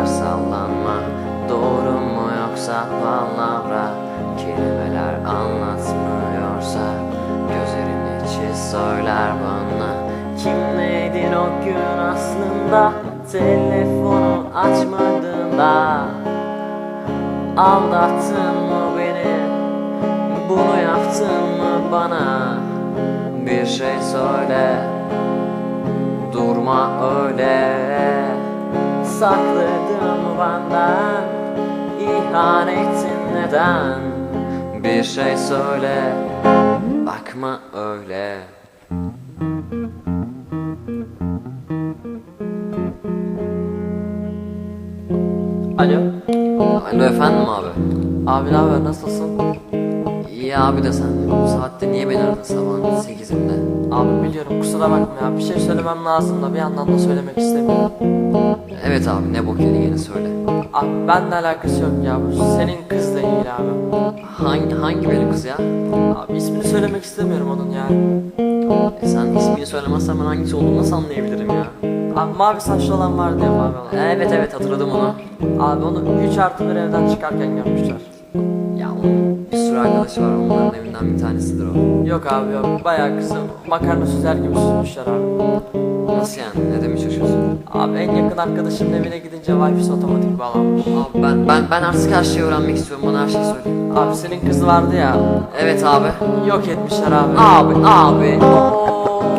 kadar sallanma. Doğru mu yoksa palavra? Kelimeler anlatmıyorsa Gözlerin içi söyler bana. Kim Kimleydin o gün aslında? Telefonu açmadığında Aldattın mı beni? Bunu yaptın mı bana? Bir şey söyle Durma öyle. Sakladın benden İhanetin neden Bir şey söyle Bakma öyle Alo. Alo efendim abi Abi ne haber nasılsın? İyi abi de sen bu saatte niye beni aradın 8'inde? Abi biliyorum kusura bakma ya bir şey söylemem lazım da bir yandan da söylemek istemiyorum. Evet abi ne bok yedin yine söyle. Abi benimle alakası yok ya bu senin kızla ilgili abi. Hangi hangi benim kız ya? Abi ismini söylemek istemiyorum onun yani. E sen ismini söylemezsen ben hangisi olduğunu nasıl anlayabilirim ya? Abi mavi saçlı olan vardı ya mavi olan. Evet evet hatırladım onu. Abi onu 3 artı bir evden çıkarken görmüşler. Bir sürü arkadaşı var onların evinden bir tanesidir o. Yok abi yok bayağı kızı makarna süzer gibi süzmüşler abi. Nasıl yani ne demeye çalışıyorsun? Abi en yakın arkadaşımın evine gidince Wi-Fi otomatik bağlanmış. Abi ben ben ben artık her şeyi öğrenmek istiyorum bana her şeyi söyle. Abi senin kız vardı ya Evet abi. yok etmişler abi. Abi abi. Aldattın